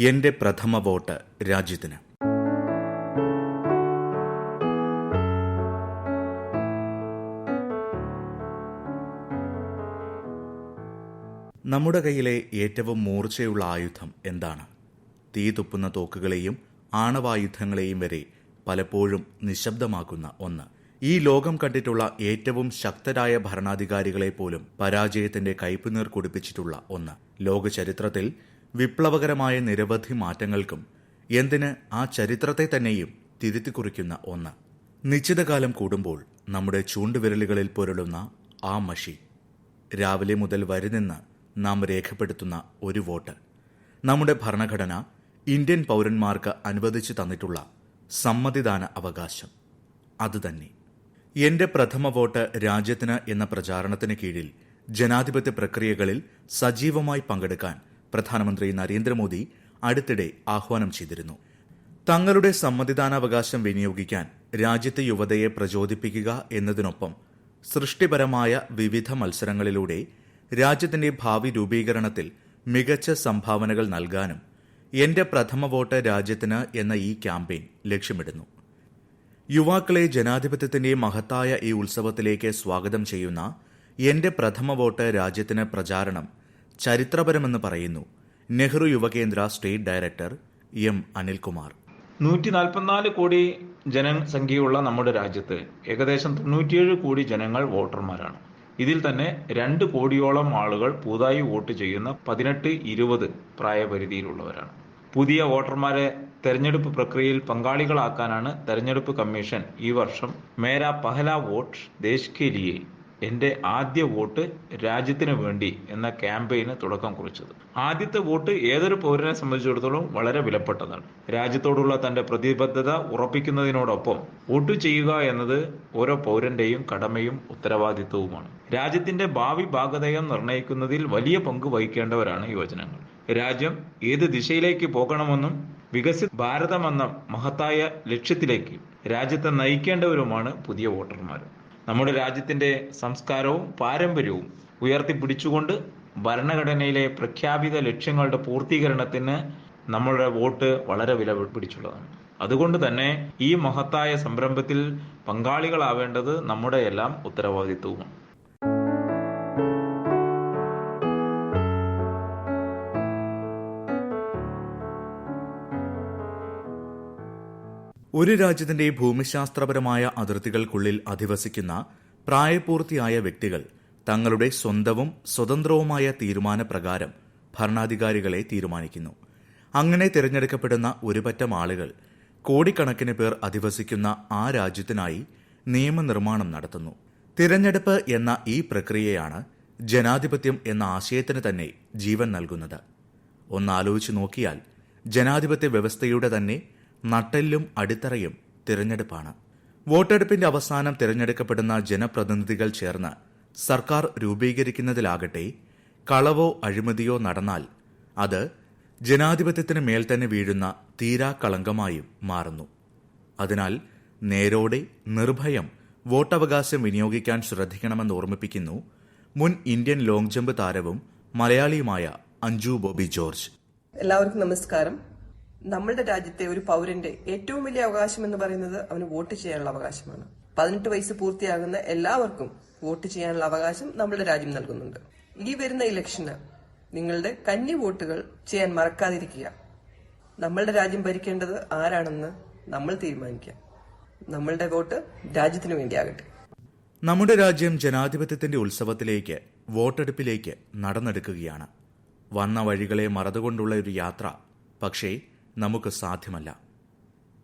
എന്റെ പ്രഥമ വോട്ട് രാജ്യത്തിന്. നമ്മുടെ കയ്യിലെ ഏറ്റവും മൂർച്ചയുള്ള ആയുധം എന്താണ്? തീ തുപ്പുന്ന തോക്കുകളെയും ആണവായുധങ്ങളെയും വരെ പലപ്പോഴും നിശബ്ദമാക്കുന്ന ഒന്ന്. ഈ ലോകം കണ്ടിട്ടുള്ള ഏറ്റവും ശക്തരായ ഭരണാധികാരികളെ പോലും പരാജയത്തിന്റെ കയ്പുനീർ കുടിപ്പിച്ചിട്ടുള്ള ഒന്ന്. ലോക ചരിത്രത്തിൽ വിപ്ലവകരമായ നിരവധി മാറ്റങ്ങൾക്കും എന്തിന് ആ ചരിത്രത്തെ തന്നെയും തിരുത്തിക്കുറിക്കുന്ന ഒന്ന്. നിശ്ചിതകാലം കൂടുമ്പോൾ നമ്മുടെ ചൂണ്ടുവിരലുകളിൽ പൊരുളുന്ന ആ മഷി. രാവിലെ മുതൽ വരുന്നെന്ന് നാം രേഖപ്പെടുത്തുന്ന ഒരു വോട്ട്. നമ്മുടെ ഭരണഘടന ഇന്ത്യൻ പൗരന്മാർക്ക് അനുവദിച്ചു തന്നിട്ടുള്ള സമ്മതിദാന അവകാശം. അതുതന്നെ. എന്റെ പ്രഥമ വോട്ട് രാജ്യത്തിന് എന്ന പ്രചാരണത്തിന് കീഴിൽ ജനാധിപത്യ പ്രക്രിയകളിൽ സജീവമായി പങ്കെടുക്കാൻ പ്രധാനമന്ത്രി നരേന്ദ്രമോദി അടുത്തിടെ ആഹ്വാനം ചെയ്തിരുന്നു. തങ്ങളുടെ സമ്മതിദാനാവകാശം വിനിയോഗിക്കാൻ രാജ്യത്തെ യുവതയെ പ്രചോദിപ്പിക്കുക എന്നതിനൊപ്പം സൃഷ്ടിപരമായ വിവിധ മത്സരങ്ങളിലൂടെ രാജ്യത്തിന്റെ ഭാവി രൂപീകരണത്തിൽ മികച്ച സംഭാവനകൾ നൽകാനും എന്റെ പ്രഥമ വോട്ട് രാജ്യത്തിന് എന്ന ഈ ക്യാമ്പയിൻ ലക്ഷ്യമിടുന്നു. യുവാക്കളെ ജനാധിപത്യത്തിന്റെ മഹത്തായ ഈ ഉത്സവത്തിലേക്ക് സ്വാഗതം ചെയ്യുന്ന എന്റെ പ്രഥമ വോട്ട് രാജ്യത്തിന് പ്രചാരണം ചരിത്രപരമെന്ന് പറയുന്നു. Nehru Yuva Kendra state director M Anilkumar. നൂറ്റി നാൽപ്പത്തിനാല് കോടി ജനസംഖ്യയുള്ള നമ്മുടെ രാജ്യത്ത് ഏകദേശം തൊണ്ണൂറ്റിയേഴ് കോടി ജനങ്ങൾ വോട്ടർമാരാണ്. ഇതിൽ തന്നെ രണ്ട് കോടിയോളം ആളുകൾ പുതുതായി വോട്ട് ചെയ്യുന്ന പതിനെട്ട് ഇരുപത് പ്രായപരിധിയിലുള്ളവരാണ്. പുതിയ വോട്ടർമാരെ തെരഞ്ഞെടുപ്പ് പ്രക്രിയയിൽ പങ്കാളികളാക്കാനാണ് തെരഞ്ഞെടുപ്പ് കമ്മീഷൻ ഈ വർഷം മേരാ പഹല വോട്ട് ദേശ് കെ ലിയെ എന്റെ ആദ്യ വോട്ട് രാജ്യത്തിന് വേണ്ടി എന്ന ക്യാമ്പയിന് തുടക്കം കുറിച്ചത്. ആദ്യത്തെ വോട്ട് ഏതൊരു പൗരനെ സംബന്ധിച്ചിടത്തോളം വളരെ വിലപ്പെട്ടതാണ്. രാജ്യത്തോടുള്ള തന്റെ പ്രതിബദ്ധത ഉറപ്പിക്കുന്നതിനോടൊപ്പം വോട്ട് ചെയ്യുക എന്നത് ഓരോ പൗരന്റെയും കടമയും ഉത്തരവാദിത്വവുമാണ്. രാജ്യത്തിന്റെ ഭാവി ഭാഗതയം നിർണയിക്കുന്നതിൽ വലിയ പങ്ക് വഹിക്കേണ്ടവരാണ് യുവജനങ്ങൾ രാജ്യം ഏത് ദിശയിലേക്ക് പോകണമെന്നും വികസിത് ഭാരതമെന്ന മഹത്തായ ലക്ഷ്യത്തിലേക്ക് രാജ്യത്തെ നയിക്കേണ്ടവരുമാണ് പുതിയ വോട്ടർമാർ. നമ്മുടെ രാജ്യത്തിന്റെ സംസ്കാരവും പാരമ്പര്യവും ഉയർത്തിപ്പിടിച്ചുകൊണ്ട് ഭരണഘടനയിലെ പ്രഖ്യാപിത ലക്ഷ്യങ്ങളുടെ പൂർത്തീകരണത്തിന് നമ്മളുടെ വോട്ട് വളരെ വില പിടിച്ചുള്ളതാണ്. അതുകൊണ്ട് തന്നെ ഈ മഹത്തായ സംരംഭത്തിൽ പങ്കാളികളാവേണ്ടത് നമ്മുടെ എല്ലാം ഉത്തരവാദിത്വവുമാണ്. ഒരു രാജ്യത്തിന്റെ ഭൂമിശാസ്ത്രപരമായ അതിർത്തികൾക്കുള്ളിൽ അധിവസിക്കുന്ന പ്രായപൂർത്തിയായ വ്യക്തികൾ തങ്ങളുടെ സ്വന്തവും സ്വതന്ത്രവുമായ തീരുമാനപ്രകാരം ഭരണാധികാരികളെ തീരുമാനിക്കുന്നു. അങ്ങനെ തിരഞ്ഞെടുക്കപ്പെടുന്ന ഒരുപറ്റം ആളുകൾ കോടിക്കണക്കിന് പേർ അധിവസിക്കുന്ന ആ രാജ്യത്തിനായി നിയമനിർമ്മാണം നടത്തുന്നു. തിരഞ്ഞെടുപ്പ് എന്ന ഈ പ്രക്രിയയാണ് ജനാധിപത്യം എന്ന ആശയത്തിന് തന്നെ ജീവൻ നൽകുന്നത്. ഒന്നാലോചിച്ചു നോക്കിയാൽ ജനാധിപത്യ വ്യവസ്ഥയുടെ തന്നെ നട്ടെല്ലും അടിത്തറയും തിരഞ്ഞെടുപ്പാണ്. വോട്ടെടുപ്പിന്റെ അവസാനം തിരഞ്ഞെടുക്കപ്പെടുന്ന ജനപ്രതിനിധികൾ ചേർന്ന് സർക്കാർ രൂപീകരിക്കുന്നതിലാകട്ടെ കളവോ അഴിമതിയോ നടന്നാൽ അത് ജനാധിപത്യത്തിന് മേൽ തന്നെ വീഴുന്ന തീരാ കളങ്കമായും മാറുന്നു. അതിനാൽ നേരോടെ നിർഭയം വോട്ടവകാശം വിനിയോഗിക്കാൻ ശ്രദ്ധിക്കണമെന്ന് ഓർമ്മിപ്പിക്കുന്നു മുൻ ഇന്ത്യൻ ലോങ് ജമ്പ് താരവും മലയാളിയുമായ അഞ്ജു ബോബി ജോർജ്. എല്ലാവർക്കും നമസ്കാരം. നമ്മളുടെ രാജ്യത്തെ ഒരു പൗരന്റെ ഏറ്റവും വലിയ അവകാശം എന്ന് പറയുന്നത് അവന് വോട്ട് ചെയ്യാനുള്ള അവകാശമാണ്. പതിനെട്ട് വയസ്സ് പൂർത്തിയാകുന്ന എല്ലാവർക്കും വോട്ട് ചെയ്യാനുള്ള അവകാശം നമ്മുടെ രാജ്യം നൽകുന്നുണ്ട്. ഈ വരുന്ന ഇലക്ഷന് നിങ്ങളുടെ കന്നി വോട്ടുകൾ ചെയ്യാൻ മറക്കാതിരിക്കുക. നമ്മളുടെ രാജ്യം ഭരിക്കേണ്ടത് ആരാണെന്ന് നമ്മൾ തീരുമാനിക്കുക. നമ്മളുടെ വോട്ട് രാജ്യത്തിന് വേണ്ടിയാകട്ടെ. നമ്മുടെ രാജ്യം ജനാധിപത്യത്തിന്റെ ഉത്സവത്തിലേക്ക് വോട്ടെടുപ്പിലേക്ക് നടന്നെടുക്കുകയാണ്. വന്ന വഴികളെ മറതുകൊണ്ടുള്ള ഒരു യാത്ര പക്ഷേ നമുക്ക് സാധ്യമല്ല.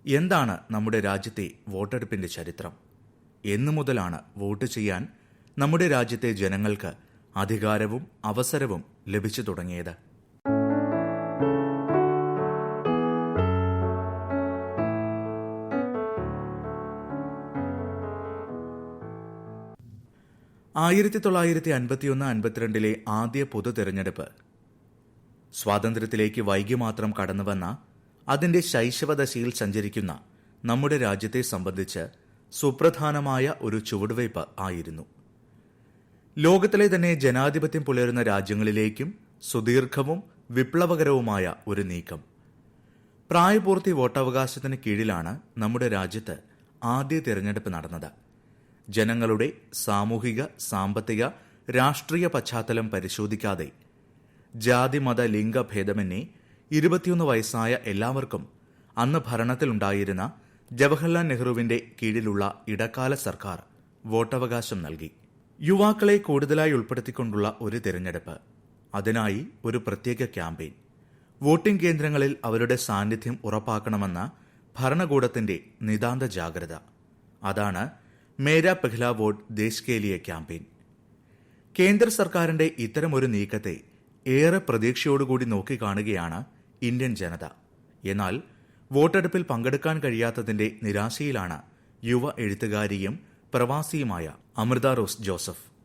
എന്താണ് നമ്മുടെ രാജ്യത്തെ വോട്ടെടുപ്പിന്റെ ചരിത്രം? എന്നു മുതലാണ് വോട്ട് ചെയ്യാൻ നമ്മുടെ രാജ്യത്തെ ജനങ്ങൾക്ക് അധികാരവും അവസരവും ലഭിച്ചു തുടങ്ങിയത്. ആയിരത്തി തൊള്ളായിരത്തി അൻപത്തിയൊന്ന് അൻപത്തിരണ്ടിലെ ആദ്യ പൊതു തെരഞ്ഞെടുപ്പ് സ്വാതന്ത്ര്യത്തിലേക്ക് വൈകി മാത്രം കടന്നുവന്ന അതിന്റെ ശൈശവദശയിൽ സഞ്ചരിക്കുന്ന നമ്മുടെ രാജ്യത്തെ സംബന്ധിച്ച് സുപ്രധാനമായ ഒരു ചുവടുവയ്പ് ആയിരുന്നു. ലോകത്തിലെ തന്നെ ജനാധിപത്യം പുലരുന്ന രാജ്യങ്ങളിലേക്കും സുദീർഘവും വിപ്ലവകരവുമായ ഒരു നീക്കം. പ്രായപൂർത്തി വോട്ടവകാശത്തിന് കീഴിലാണ് നമ്മുടെ രാജ്യത്ത് ആദ്യ തിരഞ്ഞെടുപ്പ് നടന്നത്. ജനങ്ങളുടെ സാമൂഹിക സാമ്പത്തിക രാഷ്ട്രീയ പശ്ചാത്തലം പരിശോധിക്കാതെ ജാതി മത ലിംഗ ഭേദമന്യേ ഇരുപത്തിയൊന്ന് വയസ്സായ എല്ലാവർക്കും അന്ന് ഭരണത്തിലുണ്ടായിരുന്ന ജവഹർലാൽ നെഹ്റുവിന്റെ കീഴിലുള്ള ഇടക്കാല സർക്കാർ വോട്ടവകാശം നൽകി. യുവാക്കളെ കൂടുതലായി ഉൾപ്പെടുത്തിക്കൊണ്ടുള്ള ഒരു തിരഞ്ഞെടുപ്പ്. അതിനായി ഒരു പ്രത്യേക ക്യാമ്പയിൻ. വോട്ടിംഗ് കേന്ദ്രങ്ങളിൽ അവരുടെ സാന്നിധ്യം ഉറപ്പാക്കണമെന്ന ഭരണകൂടത്തിന്റെ നിതാന്ത ജാഗ്രത. അതാണ് മേരാ പെഹ്ല വോട്ട് ദേശ് കേലിയ ലിയെ ക്യാമ്പയിൻ. കേന്ദ്ര സർക്കാരിന്റെ ഇത്തരമൊരു നീക്കത്തെ ഏറെ പ്രതീക്ഷയോടുകൂടി നോക്കിക്കാണുകയാണ് ഇന്ത്യൻ ജനത. എന്നാൽ വോട്ടെടുപ്പിൽ പങ്കെടുക്കാൻ കഴിയാത്തതിന്റെ നിരാശയിലാണ് യുവ എഴുത്തുകാരിയും പ്രവാസിയുമായ അമൃത റോസ് ജോസഫ്.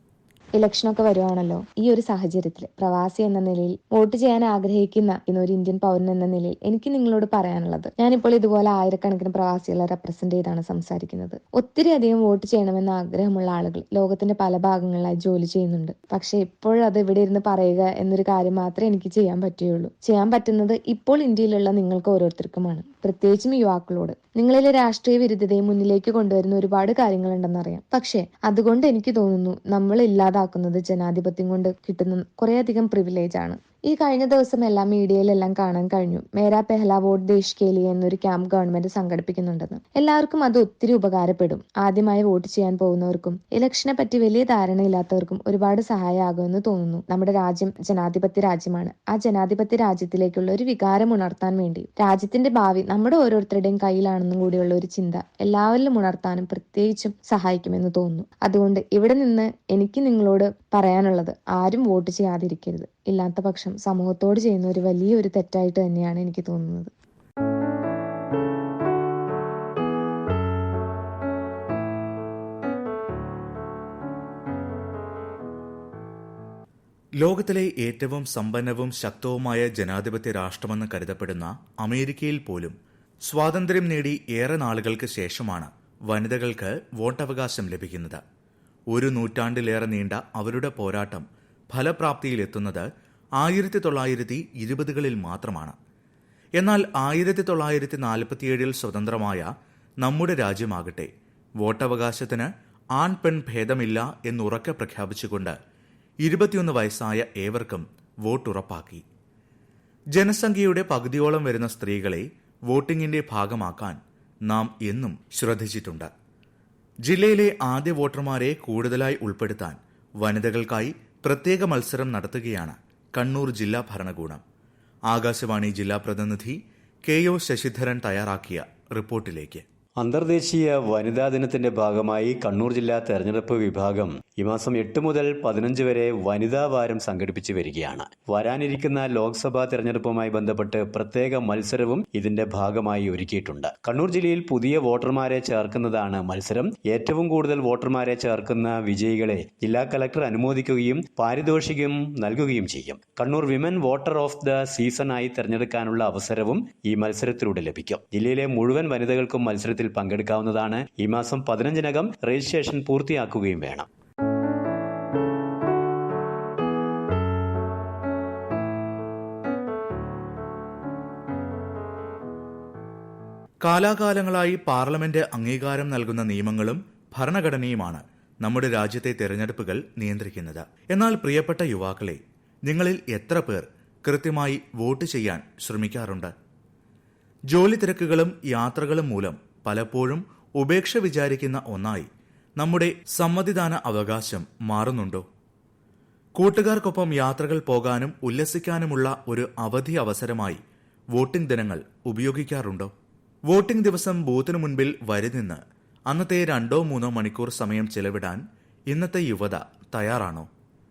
ഇലക്ഷനൊക്കെ വരുവാണല്ലോ. ഈ ഒരു സാഹചര്യത്തിൽ പ്രവാസി എന്ന നിലയിൽ വോട്ട് ചെയ്യാൻ ആഗ്രഹിക്കുന്ന ഒരു ഇന്ത്യൻ പൗരൻ എന്ന നിലയിൽ എനിക്ക് നിങ്ങളോട് പറയാനുള്ളത്. ഞാനിപ്പോൾ ഇതുപോലെ ആയിരക്കണക്കിന് പ്രവാസികളെ റെപ്രസെന്റ് ചെയ്താണ് സംസാരിക്കുന്നത്. ഒത്തിരി അധികം വോട്ട് ചെയ്യണമെന്ന ആഗ്രഹമുള്ള ആളുകൾ ലോകത്തിന്റെ പല ഭാഗങ്ങളിലായി ജോലി ചെയ്യുന്നുണ്ട്. പക്ഷെ ഇപ്പോഴത് ഇവിടെ ഇരുന്ന് പറയുക എന്നൊരു കാര്യം മാത്രമേ എനിക്ക് ചെയ്യാൻ പറ്റുകയുള്ളൂ. ചെയ്യാൻ പറ്റുന്നത് ഇപ്പോൾ ഇന്ത്യയിലുള്ള നിങ്ങൾക്ക് ഓരോരുത്തർക്കുമാണ്. പ്രത്യേകിച്ചും യുവാക്കളോട്. നിങ്ങളിലെ രാഷ്ട്രീയ വിരുദ്ധതയെ മുന്നിലേക്ക് കൊണ്ടുവരുന്ന ഒരുപാട് കാര്യങ്ങളുണ്ടെന്നറിയാം. പക്ഷേ അതുകൊണ്ട് എനിക്ക് തോന്നുന്നു നമ്മൾ ഇല്ലാതാക്കുന്നത് ജനാധിപത്യം കൊണ്ട് കിട്ടുന്ന കുറേയധികം പ്രിവിലേജ് ആണ്. ഈ കഴിഞ്ഞ ദിവസം എല്ലാം മീഡിയയിലെല്ലാം കാണാൻ കഴിഞ്ഞു. മേരാ പെഹ്ല വോട്ട് ദേശ് കേലി എന്നൊരു ക്യാമ്പ് ഗവൺമെന്റ് സംഘടിപ്പിക്കുന്നുണ്ടെന്ന്. എല്ലാവർക്കും അത് ഒത്തിരി ഉപകാരപ്പെടും. ആദ്യമായി വോട്ട് ചെയ്യാൻ പോകുന്നവർക്കും ഇലക്ഷനെ പറ്റി വലിയ ധാരണയില്ലാത്തവർക്കും ഒരുപാട് സഹായമാകുമെന്ന് തോന്നുന്നു. നമ്മുടെ രാജ്യം ജനാധിപത്യ രാജ്യമാണ്. ആ ജനാധിപത്യ രാജ്യത്തിലേക്കുള്ള ഒരു വികാരം ഉണർത്താൻ വേണ്ടി രാജ്യത്തിന്റെ ഭാവി നമ്മുടെ ഓരോരുത്തരുടെയും കയ്യിലാണെന്നും കൂടിയുള്ള ഒരു ചിന്ത എല്ലാവരിലും ഉണർത്താനും പ്രത്യേകിച്ചും സഹായിക്കുമെന്ന് തോന്നുന്നു. അതുകൊണ്ട് ഇവിടെ നിന്ന് എനിക്ക് നിങ്ങളോട് പറയാനുള്ളത് ആരും വോട്ട് ചെയ്യാതിരിക്കരുത്. ഇല്ലാത്ത പക്ഷം സമൂഹത്തോട് ചെയ്യുന്ന ഒരു വലിയൊരു തെറ്റായിട്ട് തന്നെയാണ് എനിക്ക് തോന്നുന്നത്. ലോകത്തിലെ ഏറ്റവും സമ്പന്നവും ശക്തവുമായ ജനാധിപത്യ രാഷ്ട്രമെന്ന് കരുതപ്പെടുന്ന അമേരിക്കയിൽ പോലും സ്വാതന്ത്ര്യം നേടി ഏറെ നാളുകൾക്ക് ശേഷമാണ് വനിതകൾക്ക് വോട്ടവകാശം ലഭിക്കുന്നത്. ഒരു നൂറ്റാണ്ടിലേറെ നീണ്ട അവരുടെ പോരാട്ടം ഫലപ്രാപ്തിയിലെത്തുന്നത് ആയിരത്തി തൊള്ളായിരത്തി ഇരുപതുകളിൽ മാത്രമാണ്. എന്നാൽ ആയിരത്തി തൊള്ളായിരത്തി നാൽപ്പത്തിയേഴിൽ സ്വതന്ത്രമായ നമ്മുടെ രാജ്യമാകട്ടെ വോട്ടവകാശത്തിന് ആൺ പെൺ ഭേദമില്ല എന്നുറക്കെ പ്രഖ്യാപിച്ചുകൊണ്ട് ഇരുപത്തിയൊന്ന് വയസ്സായ ഏവർക്കും വോട്ടുറപ്പാക്കി. ജനസംഖ്യയുടെ പകുതിയോളം വരുന്ന സ്ത്രീകളെ വോട്ടിംഗിന്റെ ഭാഗമാക്കാൻ നാം എന്നും ശ്രദ്ധിച്ചിട്ടുണ്ട്. ജില്ലയിലെ ആദ്യ വോട്ടർമാരെ കൂടുതലായി ഉൾപ്പെടുത്താൻ വനിതകൾക്കായി പ്രത്യേക മത്സരം നടത്തുകയാണ് കണ്ണൂർ ജില്ലാ ഭരണകൂടം. ആകാശവാണി ജില്ലാ പ്രതിനിധി കെ ഒ ശശിധരൻ തയ്യാറാക്കിയ റിപ്പോർട്ടിലേക്ക്. അന്തർദേശീയ വനിതാ ദിനത്തിന്റെ ഭാഗമായി കണ്ണൂർ ജില്ലാ തെരഞ്ഞെടുപ്പ് വിഭാഗം ഈ മാസം എട്ട് മുതൽ പതിനഞ്ച് വരെ വനിതാ വാരം സംഘടിപ്പിച്ചു വരികയാണ്. വരാനിരിക്കുന്ന ലോക്സഭാ തെരഞ്ഞെടുപ്പുമായി ബന്ധപ്പെട്ട് പ്രത്യേക മത്സരവും ഇതിന്റെ ഭാഗമായി ഒരുക്കിയിട്ടുണ്ട്. കണ്ണൂർ ജില്ലയിൽ പുതിയ വോട്ടർമാരെ ചേർക്കുന്നതാണ് മത്സരം. ഏറ്റവും കൂടുതൽ വോട്ടർമാരെ ചേർക്കുന്ന വിജയികളെ ജില്ലാ കലക്ടർ അനുമോദിക്കുകയും പാരിതോഷികം നൽകുകയും ചെയ്യും. Kannur women voter of the സീസണായി തെരഞ്ഞെടുക്കാനുള്ള അവസരവും ഈ മത്സരത്തിലൂടെ ലഭിക്കും. ജില്ലയിലെ മുഴുവൻ വനിതകൾക്കും മത്സരത്തിൽ പങ്കെടുക്കാവുന്നതാണ് ഈ മാസം പതിനഞ്ചിനകം രജിസ്ട്രേഷൻ പൂർത്തിയാക്കുകയും വേണം. കാലാകാലങ്ങളായി പാർലമെന്റ് അംഗീകാരം നൽകുന്ന നിയമങ്ങളും ഭരണഘടനയുമാണ് നമ്മുടെ രാജ്യത്തെ തെരഞ്ഞെടുപ്പുകൾ നിയന്ത്രിക്കുന്നത്. എന്നാൽ പ്രിയപ്പെട്ട യുവാക്കളെ നിങ്ങളിൽ എത്ര പേർ കൃത്യമായി വോട്ട് ചെയ്യാൻ ശ്രമിക്കാറുണ്ട്? ജോലി തിരക്കുകളും യാത്രകളും മൂലം പലപ്പോഴും ഉപേക്ഷ വിചാരിക്കുന്ന ഒന്നായി നമ്മുടെ സമ്മതിദാന അവകാശം മാറുന്നുണ്ടോ? കൂട്ടുകാർക്കൊപ്പം യാത്രകൾ പോകാനും ഉല്ലസിക്കാനുമുള്ള ഒരു അവധി അവസരമായി വോട്ടിംഗ് ദിനങ്ങൾ ഉപയോഗിക്കാറുണ്ടോ? വോട്ടിംഗ് ദിവസം ബൂത്തിനു മുൻപിൽ വരി നിന്ന് അന്നത്തെ രണ്ടോ മൂന്നോ മണിക്കൂർ സമയം ചെലവിടാൻ ഇന്നത്തെ യുവത തയ്യാറാണോ?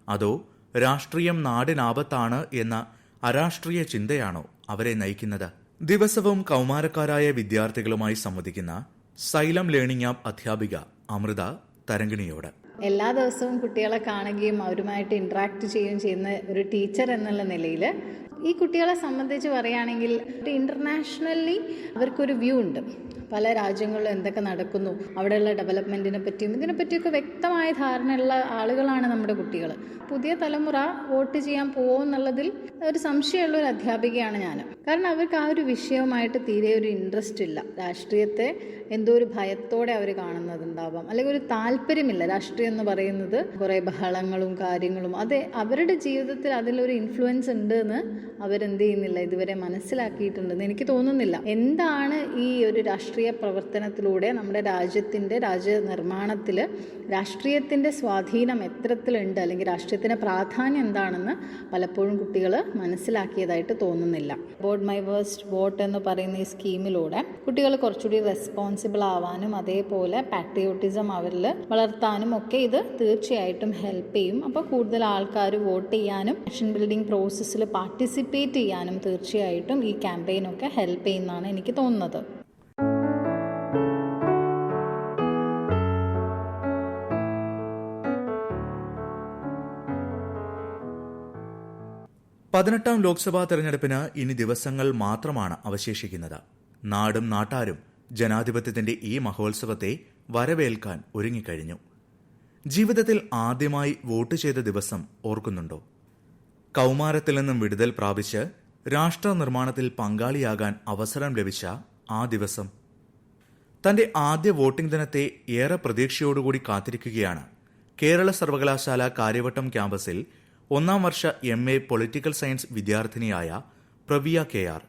അതോ രാഷ്ട്രീയം നാടിനാപത്താണ് എന്ന അരാഷ്ട്രീയ ചിന്തയാണോ അവരെ നയിക്കുന്നത്? ദിവസവും കൗമാരക്കാരായ വിദ്യാർത്ഥികളുമായി സംവദിക്കുന്ന സൈലം ലേണിംഗ് ആപ്പ് അധ്യാപിക അമൃത തരംഗിണിയോട്. എല്ലാ ദിവസവും കുട്ടികളെ കാണുകയും അവരുമായിട്ട് ഇന്ററാക്ട് ചെയ്യുകയും ചെയ്യുന്ന ഒരു ടീച്ചർ എന്നുള്ള നിലയിൽ ഈ കുട്ടികളെ സംബന്ധിച്ച് പറയുകയാണെങ്കിൽ ഇന്റർനാഷണലി അവർക്കൊരു വ്യൂ ഉണ്ട്. പല രാജ്യങ്ങളിലും എന്തൊക്കെ നടക്കുന്നു അവിടെയുള്ള ഡെവലപ്മെന്റിനെ പറ്റിയും ഇതിനെ പറ്റിയൊക്കെ വ്യക്തമായ ധാരണയുള്ള ആളുകളാണ് നമ്മുടെ കുട്ടികൾ പുതിയ തലമുറ വോട്ട് ചെയ്യാൻ പോകുമെന്നുള്ളതിൽ ഒരു സംശയമുള്ള ഒരു അധ്യാപികയാണ് ഞാൻ കാരണം അവർക്ക് ആ ഒരു വിഷയവുമായിട്ട് തീരെ ഒരു ഇൻട്രസ്റ്റ് ഇല്ല. രാഷ്ട്രീയത്തെ എന്തോ ഒരു ഭയത്തോടെ അവർ കാണുന്നതുണ്ടാവാം. അല്ലെങ്കിൽ ഒരു താല്പര്യമില്ല. രാഷ്ട്രീയം എന്ന് പറയുന്നത് കുറേ ബഹളങ്ങളും കാര്യങ്ങളും അത് അവരുടെ ജീവിതത്തിൽ അതിലൊരു ഇൻഫ്ലുവൻസ് ഉണ്ട് എന്ന് അവരെന്ത് ചെയ്യുന്നില്ല ഇതുവരെ മനസ്സിലാക്കിയിട്ടുണ്ടെന്ന് എനിക്ക് തോന്നുന്നില്ല. എന്താണ് ഈ ഒരു രാഷ്ട്രീയ പ്രവർത്തനത്തിലൂടെ നമ്മുടെ രാജ്യത്തിന്റെ രാജ്യനിർമ്മാണത്തിൽ രാഷ്ട്രീയത്തിന്റെ സ്വാധീനം എത്രത്തിലുണ്ട് അല്ലെങ്കിൽ രാഷ്ട്രീയത്തിന്റെ പ്രാധാന്യം എന്താണെന്ന് പലപ്പോഴും കുട്ടികൾ മനസ്സിലാക്കിയതായിട്ട് തോന്നുന്നില്ല. ബോർഡ് മൈ വേസ്റ്റ് വോട്ട് എന്ന് പറയുന്ന ഈ സ്കീമിലൂടെ കുട്ടികൾ കുറച്ചുകൂടി റെസ്പോൺസിബിൾ ആവാനും അതേപോലെ പാട്രിയോട്ടിസം അവരിൽ വളർത്താനും ഒക്കെ ഇത് തീർച്ചയായിട്ടും ഹെൽപ്പ് ചെയ്യും. അപ്പോൾ കൂടുതൽ ആൾക്കാർ വോട്ട് ചെയ്യാനും ആക്ഷൻ ബിൽഡിംഗ് പ്രോസസ്സിൽ പാർട്ടിസിപ്പേറ്റ് ചെയ്യാനും തീർച്ചയായിട്ടും ഈ ക്യാമ്പയിനൊക്കെ ഹെൽപ്പ് ചെയ്യുന്നതാണ് എനിക്ക് തോന്നുന്നത്. പതിനെട്ടാം ലോക്സഭാ തെരഞ്ഞെടുപ്പിന് ഇനി ദിവസങ്ങൾ മാത്രമാണ് അവശേഷിക്കുന്നത്. നാടും നാട്ടാരും ജനാധിപത്യത്തിന്റെ ഈ മഹോത്സവത്തെ വരവേൽക്കാൻ ഒരുങ്ങിക്കഴിഞ്ഞു. ജീവിതത്തിൽ ആദ്യമായി വോട്ട് ചെയ്ത ദിവസം ഓർക്കുന്നുണ്ടോ? കൗമാരത്തിൽ നിന്നും വിടുതൽ പ്രാപിച്ച് രാഷ്ട്ര നിർമ്മാണത്തിൽ പങ്കാളിയാകാൻ അവസരം ലഭിച്ച ആ ദിവസം. തന്റെ ആദ്യ വോട്ടിംഗ് ദിനത്തെ ഏറെ പ്രതീക്ഷയോടുകൂടി കാത്തിരിക്കുകയാണ് കേരള സർവകലാശാല കാര്യവട്ടം ക്യാമ്പസിൽ ഒന്നാം വർഷ എം എ പൊളിറ്റിക്കൽ സയൻസ് വിദ്യാർത്ഥിനിയായ പ്രവിയ കെ ആർ.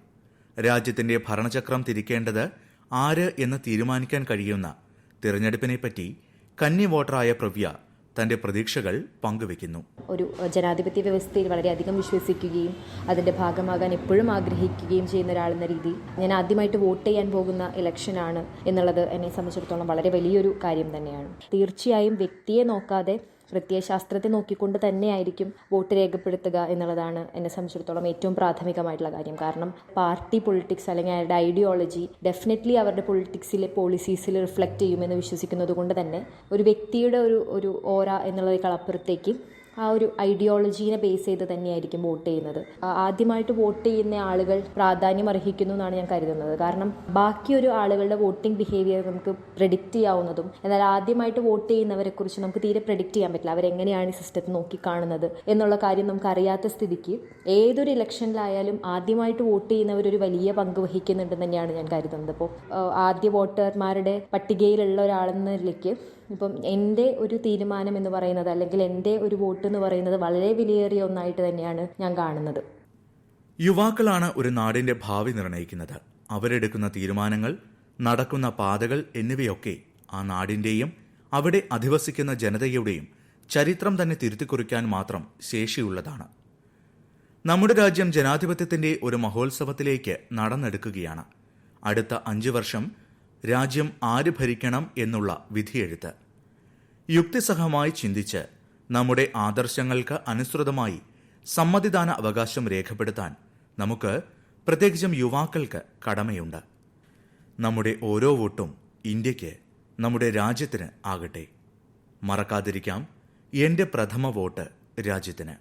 രാജ്യത്തിന്റെ ഭരണചക്രം തിരിക്കേണ്ടത് ആര് എന്ന് തീരുമാനിക്കാൻ കഴിയുന്ന തിരഞ്ഞെടുപ്പിനെപ്പറ്റി കന്നി വോട്ടറായ പ്രവ്യ തന്റെ പ്രതീക്ഷകൾ പങ്കുവെക്കുന്നു. ഒരു ജനാധിപത്യ വ്യവസ്ഥയിൽ വളരെയധികം വിശ്വസിക്കുകയും അതിന്റെ ഭാഗമാകാൻ എപ്പോഴും ആഗ്രഹിക്കുകയും ചെയ്യുന്ന ഒരാളെന്ന രീതി ഞാൻ ആദ്യമായിട്ട് വോട്ട് ചെയ്യാൻ പോകുന്ന ഇലക്ഷനാണ് എന്നുള്ളത് എന്നെ സംബന്ധിച്ചിടത്തോളം വളരെ വലിയൊരു കാര്യം തന്നെയാണ്. തീർച്ചയായും വ്യക്തിയെ നോക്കാതെ പ്രത്യയശാസ്ത്രത്തെ നോക്കിക്കൊണ്ട് തന്നെയായിരിക്കും വോട്ട് രേഖപ്പെടുത്തുക എന്നുള്ളതാണ് എന്നെ സംബന്ധിച്ചിടത്തോളം ഏറ്റവും പ്രാഥമികമായിട്ടുള്ള കാര്യം. കാരണം പാർട്ടി പൊളിറ്റിക്സ് അല്ലെങ്കിൽ അവരുടെ ഐഡിയോളജി ഡെഫിനറ്റ്ലി അവരുടെ പൊളിറ്റിക്സിലെ പോളിസീസിൽ റിഫ്ലക്റ്റ് ചെയ്യുമെന്ന് വിശ്വസിക്കുന്നത് കൊണ്ട് തന്നെ ഒരു വ്യക്തിയുടെ ഒരു ഒരു ഓര എന്നുള്ളതിനേക്കാൾ അപ്പുറത്തേക്ക് ആ ഒരു ഐഡിയോളജീനെ ബേസ് ചെയ്ത് തന്നെയായിരിക്കും വോട്ട് ചെയ്യുന്നത്. ആദ്യമായിട്ട് വോട്ട് ചെയ്യുന്ന ആളുകൾ പ്രാധാന്യം അർഹിക്കുന്നു എന്നാണ് ഞാൻ കരുതുന്നത്. കാരണം ബാക്കിയൊരു ആളുകളുടെ വോട്ടിംഗ് ബിഹേവിയർ നമുക്ക് പ്രെഡിക്റ്റ് ചെയ്യാവുന്നതും എന്നാൽ ആദ്യമായിട്ട് വോട്ട് ചെയ്യുന്നവരെ കുറിച്ച് നമുക്ക് തീരെ പ്രെഡിക്റ്റ് ചെയ്യാൻ പറ്റില്ല. അവരെങ്ങനെയാണ് ഈ സിസ്റ്റത്തെ നോക്കിക്കാണുന്നത് എന്നുള്ള കാര്യം നമുക്ക് അറിയാത്ത സ്ഥിതിക്ക് ഏതൊരു ഇലക്ഷനിലായാലും ആദ്യമായിട്ട് വോട്ട് ചെയ്യുന്നവർ ഒരു വലിയ പങ്ക് വഹിക്കുന്നുണ്ടെന്ന് തന്നെയാണ് ഞാൻ കരുതുന്നത്. അപ്പോൾ ആദ്യ വോട്ടർമാരുടെ പട്ടികയിലുള്ള ഒരാളെന്ന നിലയ്ക്ക് ഇപ്പം എന്റെ ഒരു തീരുമാനം എന്ന് പറയുന്നത് അല്ലെങ്കിൽ എന്റെ ഒരു വോട്ട് എന്ന് പറയുന്നത് വളരെ വിലയേറിയ ഒന്നായിട്ട് തന്നെയാണ് ഞാൻ കാണുന്നത്. യുവാക്കളാണ് ഒരു നാടിന്റെ ഭാവി നിർണയിക്കുന്നത് അവരെടുക്കുന്ന തീരുമാനങ്ങൾ നടക്കുന്ന പാതകൾ എന്നിവയൊക്കെ ആ നാടിന്റെയും അവിടെ അധിവസിക്കുന്ന ജനതയുടെയും ചരിത്രം തന്നെ തിരുത്തിക്കുറിക്കാൻ മാത്രം ശേഷിയുള്ളതാണ്. നമ്മുടെ രാജ്യം ജനാധിപത്യത്തിന്റെ ഒരു മഹോത്സവത്തിലേക്ക് നടന്നെടുക്കുകയാണ്. അടുത്ത അഞ്ചു വർഷം രാജ്യം ആര് ഭരിക്കണം എന്നുള്ള വിധിയെഴുത്ത്. യുക്തിസഹമായി ചിന്തിച്ച് നമ്മുടെ ആദർശങ്ങൾക്ക് അനുസൃതമായി സമ്മതിദാന അവകാശം രേഖപ്പെടുത്താൻ നമുക്ക് പ്രത്യേകിച്ചും യുവാക്കൾക്ക് കടമയുണ്ട്. നമ്മുടെ ഓരോ വോട്ടും ഇന്ത്യയ്ക്ക് നമ്മുടെ രാജ്യത്തിന് ആകട്ടെ. മറക്കാതിരിക്കാം എന്റെ പ്രഥമ വോട്ട് രാജ്യത്തിന്.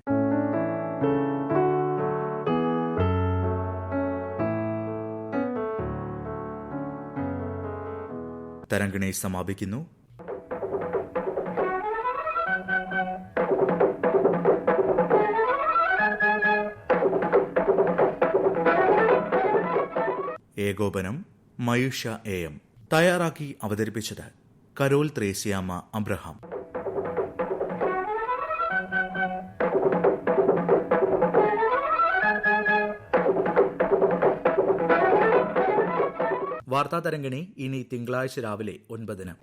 തരംഗിണി സമാപിക്കുന്നു. ഏകോപനം മയുഷ എ എം തയ്യാറാക്കി അവതരിപ്പിച്ചത് കരോൾ ത്രേസ്യാമ്മ അബ്രഹാം. വാർത്താ തരംഗിണി ഇനി തിങ്കളാഴ്ച രാവിലെ ഒൻപതിന്.